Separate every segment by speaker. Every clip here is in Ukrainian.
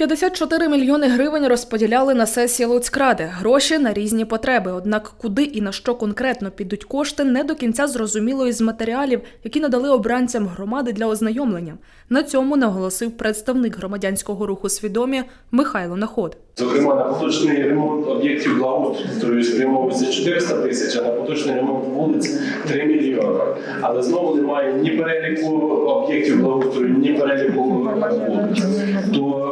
Speaker 1: 54 мільйони гривень розподіляли на сесії Луцькради. Гроші на різні потреби. Однак куди і на що конкретно підуть кошти, не до кінця зрозуміло із матеріалів, які надали обранцям громади для ознайомлення. На цьому наголосив представник громадянського руху свідомі Михайло Наход.
Speaker 2: Зокрема, на поточний ремонт об'єктів благоустрою спрямовується 400 тисяч, а на поточний ремонт вулиць 3 мільйони. Але знову немає ні переліку об'єктів благоустрою, ні переліку вулиць. То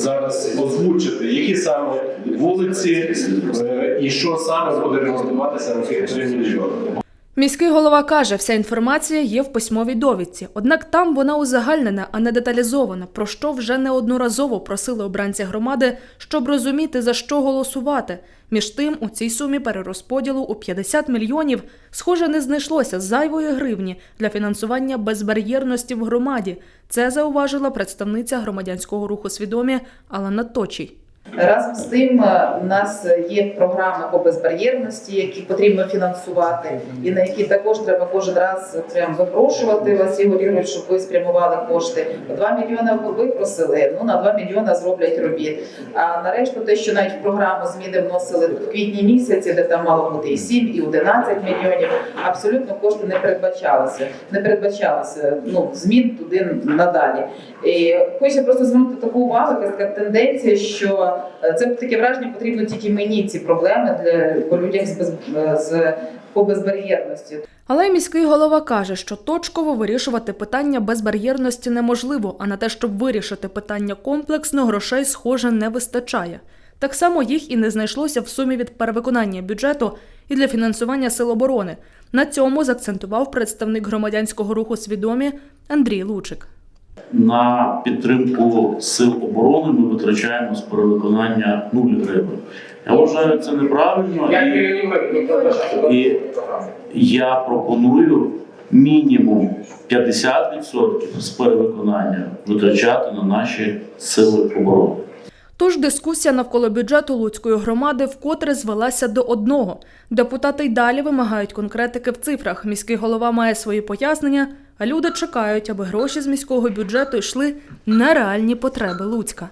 Speaker 2: зараз озвучити, які саме вулиці е, і що саме буде ремонтуватися на цих 3 мільйони.
Speaker 1: Міський голова каже, вся інформація є в письмовій довідці. Однак там вона узагальнена, а не деталізована, про що вже неодноразово просили обранці громади, щоб розуміти, за що голосувати. Між тим, у цій сумі перерозподілу у 50 мільйонів, схоже, не знайшлося зайвої гривні для фінансування безбар'єрності в громаді. Це зауважила представниця громадянського руху свідомі Алана Точій.
Speaker 3: Разом з тим, е, у нас є програми по безбар'єрності, які потрібно фінансувати, і на які також треба кожен раз прям випрошувати вас, Ігор Ігорович, щоб ви спрямували кошти. 2 мільйони випросили, ну на 2 мільйони зроблять робіт. А нарешту те, що навіть в програму зміни вносили в квітні місяці, де там мало бути і 7, і 11 мільйонів, абсолютно кошти не передбачалися. Не передбачалося ну, змін туди надалі. І хочу просто звернути таку увагу, така тенденція, що е, це таке враження потрібно тільки мені ці проблеми для по людях з, без, е, з по безбар'єрності.
Speaker 1: Але міський голова каже, що точково вирішувати питання безбар'єрності неможливо, а на те, щоб вирішити питання комплексно, грошей, схоже, не вистачає. Так само їх і не знайшлося в сумі від перевиконання бюджету і для фінансування сил оборони. На цьому закцентував представник громадянського руху свідомі Андрій Лучик.
Speaker 4: На підтримку сил оборони ми витрачаємо з перевиконання 0 гривень. Я вважаю це неправильно і, і я пропоную мінімум 50% з перевиконання витрачати на наші сили оборони.
Speaker 1: Тож дискусія навколо бюджету Луцької громади вкотре звелася до одного. Депутати й далі вимагають конкретики в цифрах. Міський голова має свої пояснення, а люди чекають, аби гроші з міського бюджету йшли на реальні потреби Луцька.